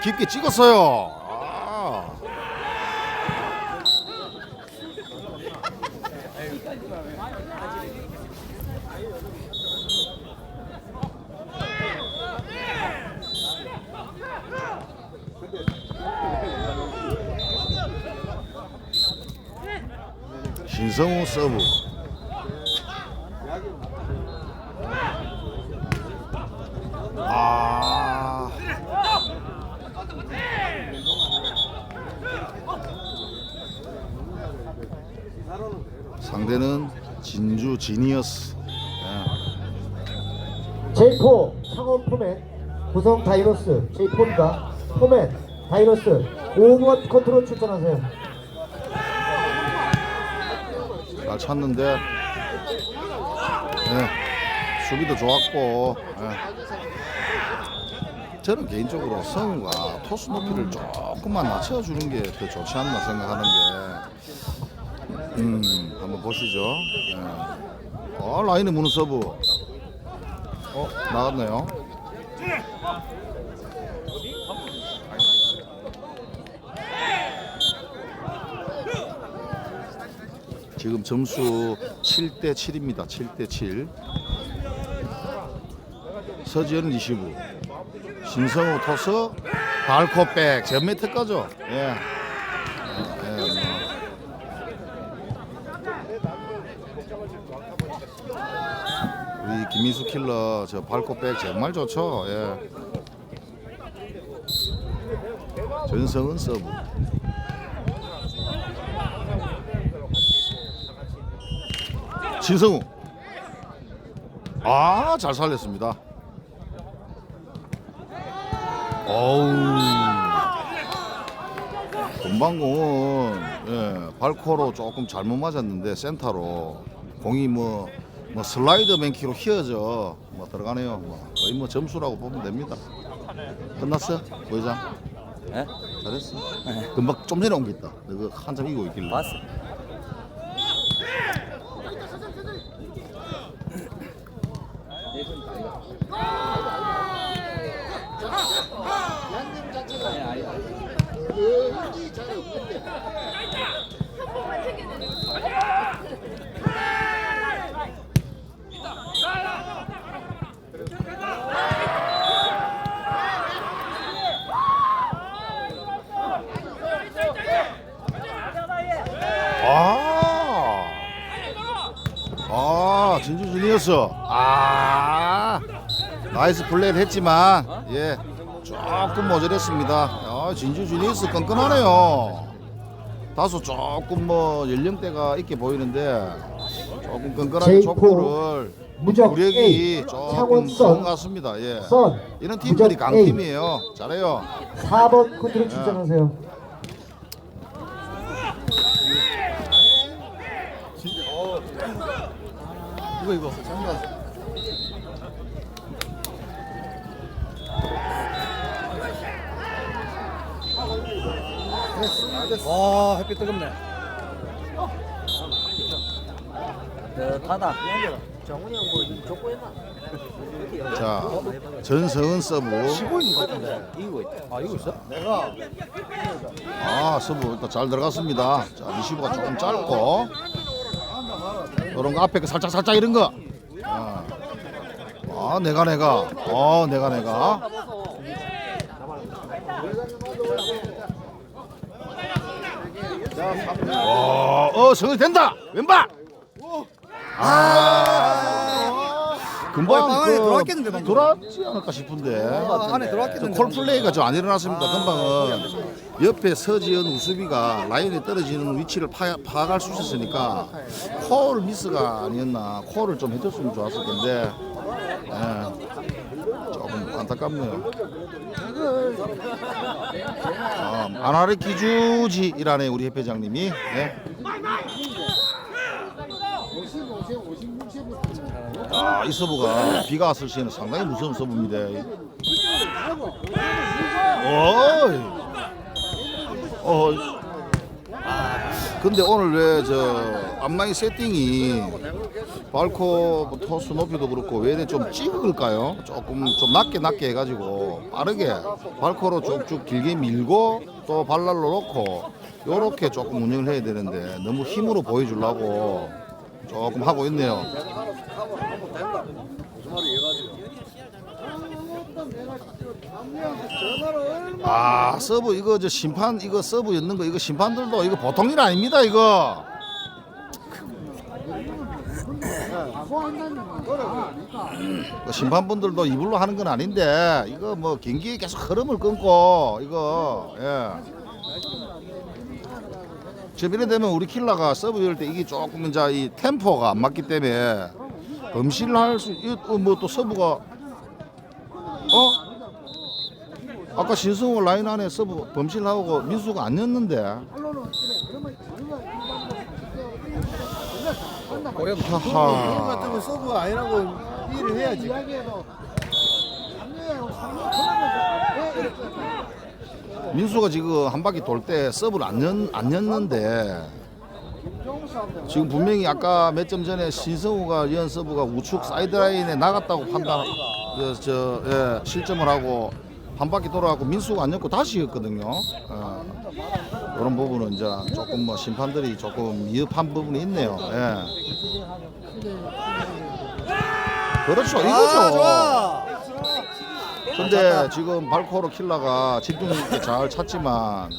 깊게 찍었어요. 아. 신성우 서브. 상대는 진주 지니어스. 예. J4 창원 포맨 구성 다이노스 J4입니다 포맨 다이노스 5번 컨트롤 출전하세요 잘 찼는데 예. 수비도 좋았고 예. 저는 개인적으로 성우가 토스 높이를 조금만 낮춰주는 게 더 좋지 않나 생각하는데 음 한번 보시죠 예. 어 라인에 무는 서브 어 나갔네요 지금 점수 7대 7입니다. 7대 7. 서지현 리시브. 신성우 토스 발코백. 예. 예, 김민수 킬러 저 발코백 정말 좋죠. 예. 전성은 서브. 신성우. 아, 잘 살렸습니다. 어우. 금방공은 예, 발코로 조금 잘못 맞았는데 센터로 공이 뭐, 뭐 슬라이더 맨키로 휘어져 뭐 들어가네요. 뭐 거의 뭐 점수라고 보면 됩니다. 끝났어? 부회장? 예? 잘했어. 금방 좀 전에 온 게 있다. 너그 한참 이고 있길래. 봤어. 아, 아 진주 주니어스. 아, 나이스 플레이를 했지만 예 조금 모자랐습니다. 아, 진주 주니어스 끈끈하네요. 다소 조금 뭐 연령대가 있게 보이는데 조금 끈끈하게 J4 족구를 A 조금 좋은 선것 같습니다. 예. 선 이런 팀들이 무적 강팀이에요. 잘해요. 4번 컨트롤 출전하세요 이거 이거. 와 햇빛 뜨겁네. 정훈이 형뭐 했나? 자, 전성은 서브. 쉬고 있는 것 같은데 이기고 있다. 아 이기고 있어? 내가 아 서브 일단 잘 들어갔습니다. 자 리시브가 조금 짧고 이런 거 앞에 그 살짝 살짝 이런 거. 아, 아 내가 내가 어 내가 내가 어, 어 성을 된다. 왼발. 아. 금방 어, 방 안에 그 들어왔겠는데, 방금. 들어왔지 않을까 싶은데. 아, 안에 저 들어왔겠는데. 콜플레이가 좀 안 일어났습니다. 금방은? 옆에 서지현 우수비가 라인에 떨어지는 위치를 파, 파악할 수 있었으니까 콜 미스가 아니었나 콜을 좀 해줬으면 좋았을 텐데. 예, 안타깝네요. 아, 아나르 기주지이라네 우리 협회장님이. 예. 아, 이 서브가 비가 왔을 시에는 상당히 무서운 서브입니다. 어이. 어, 근데 오늘 왜 저 앞라인 세팅이 발코 뭐 토스 높이도 그렇고 왜 이래 좀 찍을까요? 조금 좀 낮게 낮게 해가지고 빠르게 발코로 쭉쭉 길게 밀고 또 발랄로 놓고 요렇게 조금 운영을 해야 되는데 너무 힘으로 보여주려고 조금 하고 있네요. 아 서브 이거 저 심판 이거 서브 였는 거 이거 심판들도 이거 보통 일 아닙니다 이거. 그 심판분들도 이불로 하는 건 아닌데 이거 뭐 경기에 계속 흐름을 끊고 이거 예. 저번에 되면 우리 킬러가 서브 열때 이게 조금 이제 이 템포가 안 맞기 때문에 범실을 할수뭐또 서브가 어? 아까 신승호 라인 안에 서브 범실하고 민수가 안 였는데 하하 같으면 서브 아니라고 일을 해야지. 민수가 지금 한 바퀴 돌 때 서브를 안, 연, 안 였는데 지금 분명히 아까 몇 점 전에 신성우가 연 서브가 우측 사이드라인에 나갔다고 판단 저, 저 예, 실점을 하고 한 바퀴 돌아가고 민수가 안 였고 다시 였거든요. 예. 그런 부분은 이제 조금 뭐 심판들이 조금 미흡한 부분이 있네요. 예. 그렇죠, 이거죠. 아, 좋아. 근데 지금 발코로 킬러가 집중 있게 잘 찼지만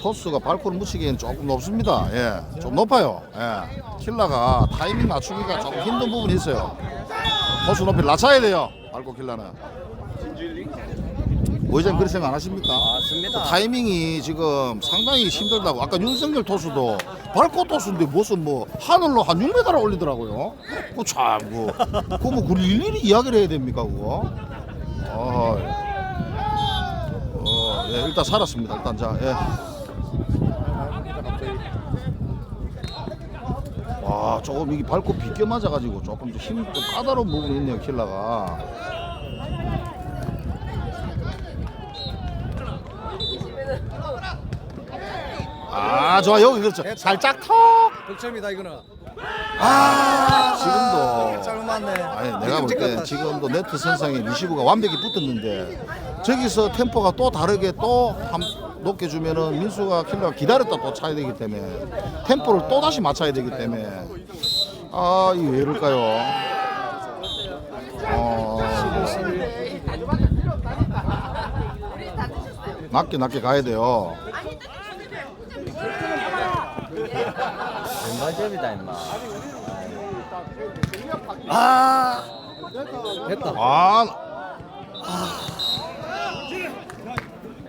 토스가 발코를 묻히기에는 조금 높습니다. 예, 좀 높아요. 예, 킬러가 타이밍 맞추기가 조금 힘든 부분이 있어요. 토스 높이 낮춰야 돼요. 발코 킬러는. 의장 그렇게 생각 안 하십니까? 맞습니다. 타이밍이 지금 상당히 힘들다고 아까 윤석열 토수도 발코 토수인데 무슨 뭐 하늘로 한 6m를 올리더라고요. 그참 뭐, 그거 뭐 그걸 일일이 이야기를 해야 됩니까 그거? 어, 어, 예, 일단 살았습니다. 일단 자, 예. 와, 조금 이게 밟고 비껴 맞아가지고 조금 좀 힘, 좀 까다로운 부분이 있네요, 킬러가. 아, 좋아, 여기 그렇죠. 살짝 턱! 득점이다 이거는. 아, 지금도. 잘 맞네. 아니 내가 볼 때 지금도 네트 선상에 리시브가 완벽히 붙었는데 저기서 템포가 또 다르게 또 한, 높게 주면은 민수가 킬러가 기다렸다 또 차야 되기 때문에 템포를 또 다시 맞춰야 되기 때문에 아 이게 왜 이럴까요? 어, 낮게 낮게 가야 돼요. 왼발점이다 임마. 아. 됐다. 아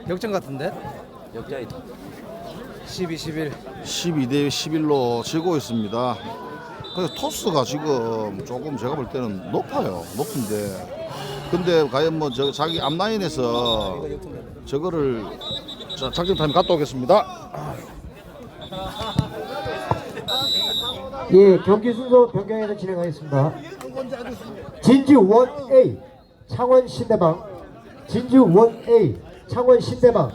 역전 같은데? 역자이다. 12, 11. 12대 11로 지고 있습니다. 그래서 토스가 지금 조금 제가 볼 때는 높아요. 높은데. 근데 과연 뭐 저 자기 앞라인에서 저거를 자, 작전 타임 갔다 오겠습니다. 예, 경기 순서 변경해서 진행하겠습니다. 진주 1A 창원 신대방 진주 1A 창원 신대방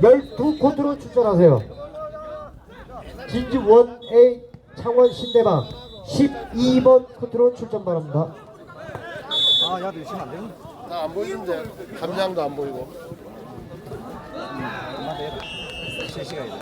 12코트로 출전하세요. 진주 1A 창원 신대방 12번 코트로 출전 바랍니다. 아, 야도 있으면 안 되는데. 나안 보이는데 감장도 안 보이고 실시간이다.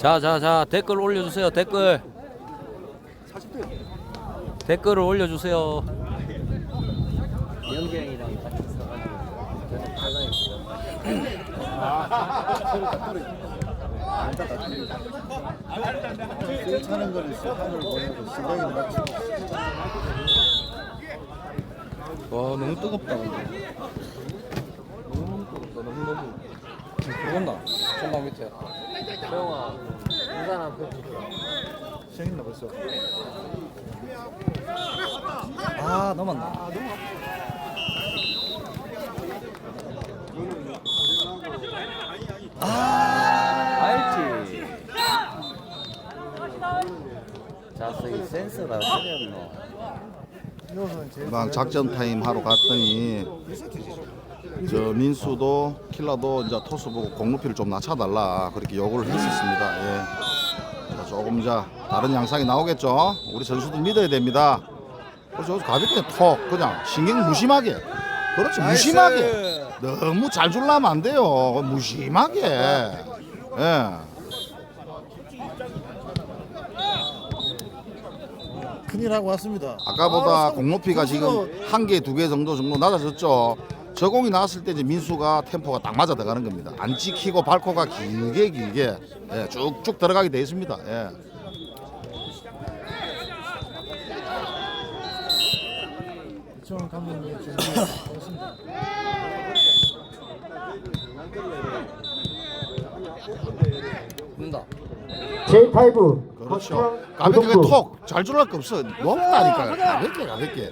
자자자 댓글 올려주세요 댓글. 댓글을 올려주세요. 차는 거를 시간을 보내고 시간이 맞추고 와, 너무 뜨겁다, 근데. 너무 뜨겁다, 너무 너무. 뜨겁나? 전방 밑에. 형아 인간 앞에 생긴다, 벌써. 아, 넘었나? 센스가 제일 막 작전 타임 하러 갔더니 저 민수도 킬러도 이제 토스 보고 공루피를 좀 낮춰달라 그렇게 요구를 했었습니다. 예. 자, 조금 자 다른 양상이 나오겠죠. 우리 선수들 믿어야 됩니다. 그래서 가볍게 톡 그냥 신경 무심하게 그렇지 무심하게 너무 잘 줄라면 안 돼요. 무심하게. 예. 큰일 하고 왔습니다. 아까보다 아, 공높이가 지금 한 개, 두 개 정도 정도 낮아졌죠. 저 공이 나왔을 때 이제 민수가 템포가 딱 맞아 들어가는 겁니다. 안 찍히고 발코가 길게 길게 예, 쭉쭉 들어가게 돼 있습니다. 예. 이청 감독님 준비했습니다. 된다. J5 그렇죠. 가볍게 톡 잘 줄할 거 없어. 높다니까 가볍게 가볍게.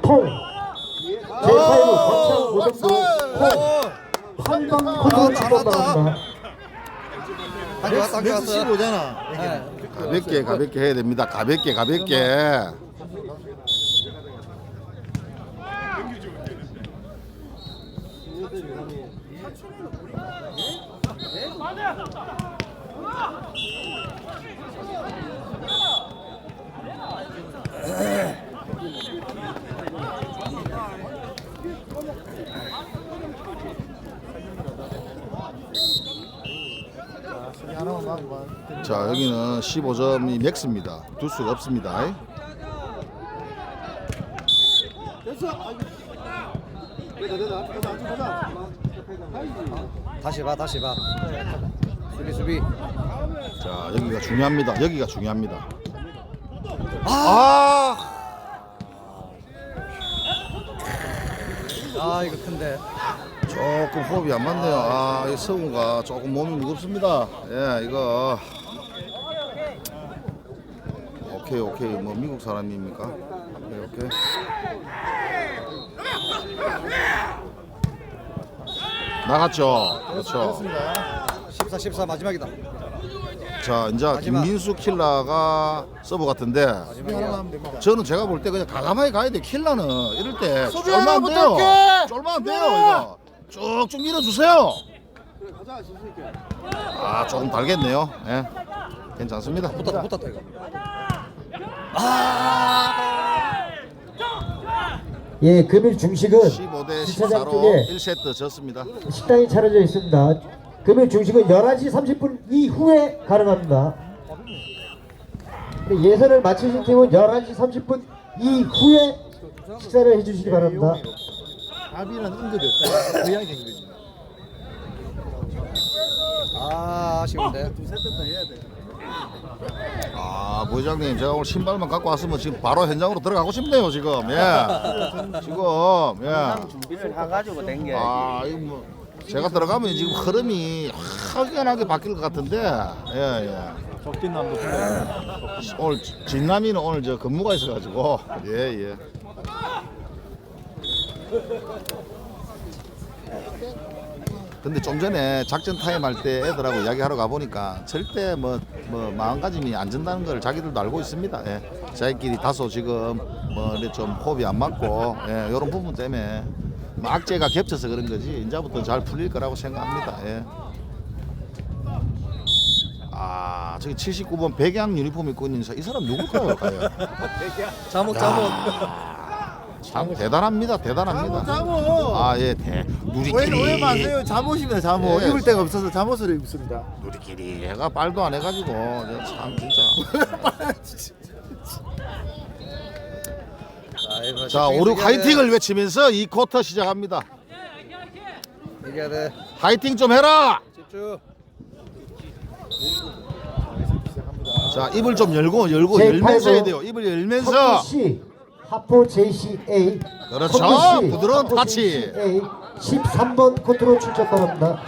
통 J5 거창 고등부 통 8번 코드 출전 바랍니다. 한개 왔다 한개 맥스 왔어. 15잖아. 네. 가볍게 가볍게 해야 됩니다. 가볍게 가볍게. 하나 자 여기는 15점이 맥스입니다. 둘 수가 없습니다. 다시 봐 다시 봐. 수비 수비. 자 여기가 중요합니다. 여기가 중요합니다. 아. 아 이거 큰데. 조금 호흡이 안 맞네요. 아, 이 성우가 조금 몸이 무겁습니다. 예, 이거. 오케이, 오케이. 뭐 미국 사람입니까? 오케이, 오케이. 나갔죠. 그렇죠. 14 14 마지막이다. 자, 이제. 김민수 킬라가 서브 같은데. 저는 제가 볼 때 그냥 과감하게 가야 돼. 킬라는 이럴 때 쫄면 안 돼요. 쫄면 안 돼요, 이거. 쭉쭉 밀어주세요. 아, 조금 달겠네요. 예. 괜찮습니다. 붙었다 붙었다 이거. 예, 금일 중식은 15대 주차장 14로 쪽에 1세트 졌습니다. 식당이 차려져 있습니다. 금일 중식은 11시 30분 이후에 가능합니다. 예선을 마치신 팀은 11시 30분 이후에 식사를 해주시기 바랍니다. 아비는 응급이 없다. 의학이 된 거지. 아 아쉬운데. 두 세트 더 해야 돼. 아, 부회장님, 제가 오늘 신발만 갖고 왔으면 지금 바로 현장으로 들어가고 싶네요, 지금. 예. 지금, 예. 준비를 해가지고 댕겨. 아, 이거 뭐 제가 들어가면 지금 흐름이 확연하게 바뀔 것 같은데. 예, 예. 적진남도 오늘 진남이는 오늘 저 근무가 있어가지고 예 예. 근데 좀 전에 작전 타임 할 때 애들하고 이야기하러 가보니까 절대 뭐, 뭐 마음가짐이 안 전다는 걸 자기들도 알고 있습니다. 예. 자기끼리 다소 지금 뭐 좀 호흡이 안 맞고 예, 이런 부분 때문에 뭐 악재가 겹쳐서 그런 거지 이제부터 잘 풀릴 거라고 생각합니다. 예. 아 저기 79번 백양 유니폼 입고 있는 이 사람 누굴까요? 과연? 잠옷 잠옷. 참 대단합니다. 대단합니다. 잠옷. 아 예 대 오해 누리끼리 오해 마세요. 잠옷입니다. 잠옷. 예. 입을 데가 없어서 잠옷을 입습니다. 누리끼리 얘가 말도 안 해가지고 참 진짜. 자, 자 오륙 화이팅을 외치면서 이 쿼터 시작합니다. 이겨야 돼. 화이팅 좀 해라. 집중. 자 입을 좀 열고 열고 제 열면서 해야 돼요. 입을 열면서 C, 하포 JCA, 그렇죠. C, 부드러운 타치. JCA 13번 코트로 출전 바랍니다.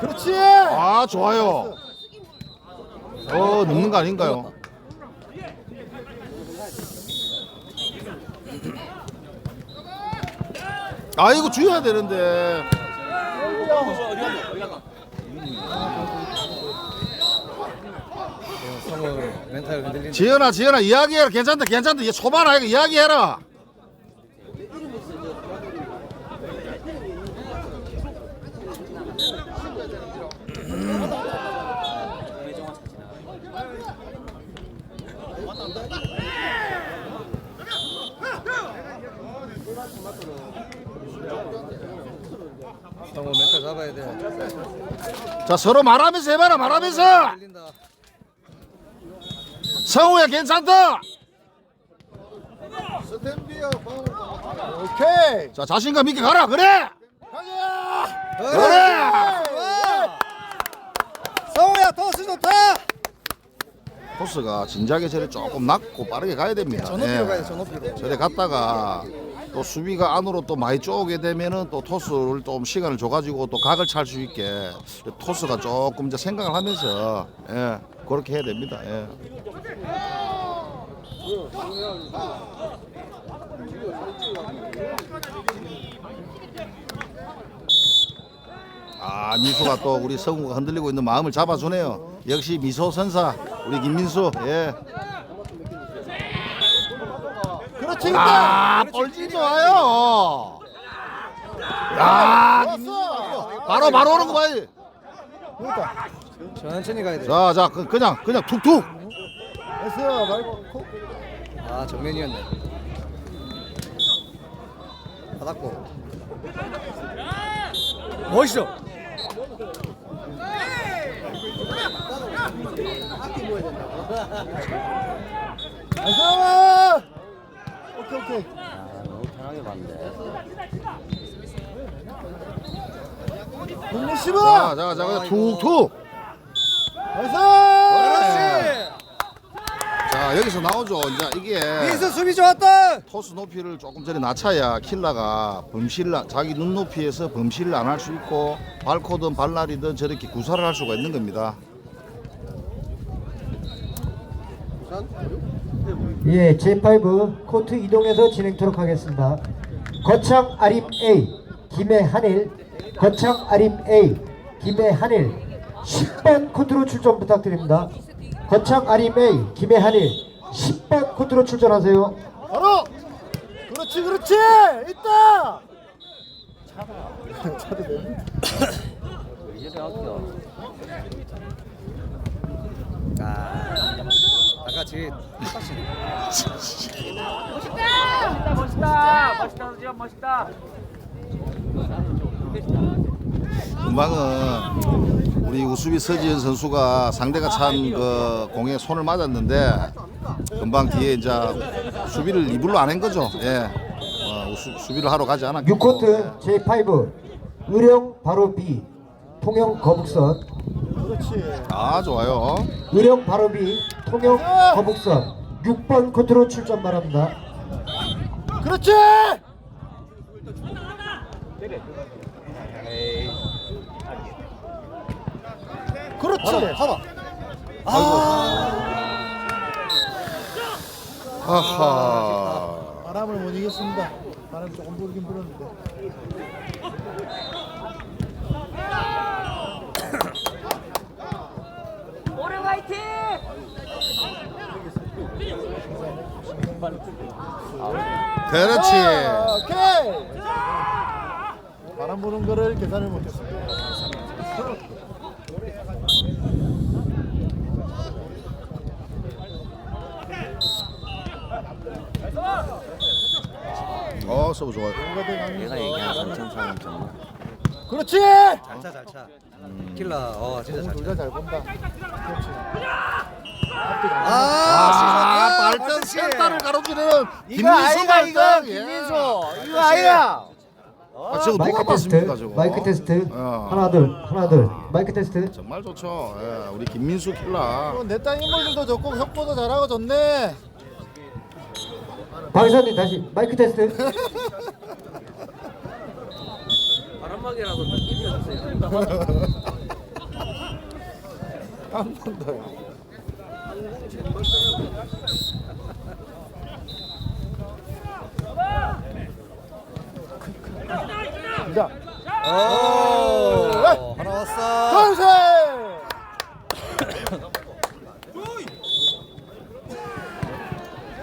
그렇지. 아 좋아요. 어 넘는 거 아닌가요? 아 이거 주셔야 되는데 멘탈 흔들린다. 지연아 지연아 이야기해라 괜찮다 괜찮다 얘 초반아 이거 이야기해라 성우 멘탈 잡아야 돼. 자 서로 말하면서 해봐라 말하면서 들린다. 성우야 괜찮다. 오케이. 자 자신감 있게 가라 그래 그래 성우야 토스 좋다. 코스가 진작에 저래 조금 낮고 빠르게 가야 됩니다 저 높이로 예. 가야 돼. 저 높이로. 저래 갔다가 또 수비가 안으로 또 많이 쪼오게 되면은 또 토스를 좀 시간을 줘가지고 또 각을 찰 수 있게 토스가 조금 이제 생각을 하면서 예 그렇게 해야 됩니다. 예. 아 민수가 또 우리 성우가 흔들리고 있는 마음을 잡아주네요. 역시 미소 선사 우리 김민수 예. 그렇지. 아, 볼질 좋아요. 야, 바로 바로 오는 거 봐야지. 천천히 가야 돼. 자, 자, 그, 그냥 그냥 툭툭. 나이스. 말고. 아 정면이었네. 받았고. 멋있어. 나이스. 오케이 오케이. 아, 너무 편하게 봤는데. 국리시브. 자, 자, 자, 그냥 툭툭. 나이스. 자, 여기서 나오죠. 이제 이게 민수 수비 좋았다. 토스 높이를 조금 전에 낮춰야 킬러가 범실을 안- 자기 눈높이에서 범실을 안 할 수 있고 발코든 발날이든 저렇게 구사를 할 수가 있는 겁니다. 예, 제5 코트 이동해서 진행토록 하겠습니다. 거창 아림 A 김해한일, 거창 아림 A 김해한일 10번 코트로 출전 부탁드립니다. 거창 아림 A 김해한일 10번 코트로 출전하세요. 바로. 그렇지 그렇지. 있다. 왜 이래 아껴? 아, 아까 지 똑같이. 멋있다, 멋있다, 멋있다, 지금 멋있다. 금방은 우리 우수비 서지현 선수가 상대가 찬 그 공에 손을 맞았는데 금방 뒤에 이제 수비를 이불로 안 한 거죠. 예. 어, 우수, 수비를 하러 가지 않았고. 6코트 제5 의령 바로 B 통영 거북선. 아 좋아요. 의령 바로 B 통영 거북선 6번 코트로 출전 바랍니다. 그렇지. 그렇지. 봐봐. 하하. 바람을 못 이겼습니다. 바람 조금 불긴 불었는데. 오래 화이팅! 그렇지. 오케이. 바람 부는 거를 계산을 못했습니다. 어 서브 좋아요. 내가 얘기한 삼천사는 정말. 그렇지. 잘차 잘 차. 킬러. 어 진짜 잘. 둘 다 잘 본다. 그렇지. 아, 아 시선. 발전 그렇지. 센터를 가로지르는 이거 아이가 이거. 김민수. 예. 이거 아이가. 아, 저거 누가 마이크 테스트, 봤습니까 저거? 마이크 테스트. 어. 하나 둘, 하나 둘. 마이크 테스트. 정말 좋죠. 예, 우리 김민수 킬러. 내땅 인물들도 좋고 협보도 잘하고 좋네. 박사님 다시 마이크 테스트. 바람막이라도 좀번 더요. 자, 오. 됐어. 선수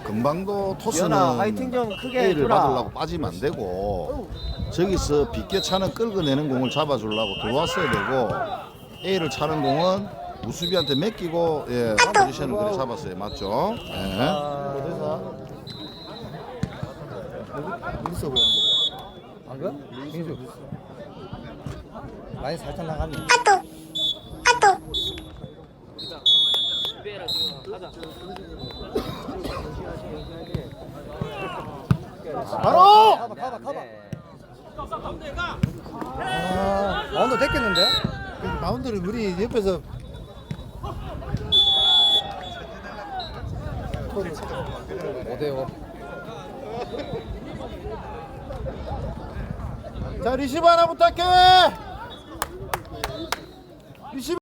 금방도 토스는 화이팅 좀 크게 해주라. 받으려고 빠지면 안 되고 저기서 빗게 차는 끌어내는 공을 잡아주려고 들어왔어야 되고 A를 차는 공은 우수비한테 맡기고 예 포지션을 그래 잡았어요 맞죠? 예. 어디서 보여 방금? 민수. 많이 살짝 나갔네. 바로 가봐 가봐 가봐. 아, 마운드 됐겠는데? 마운드를 우리 옆에서 5대5 자 리시브 하나 부탁해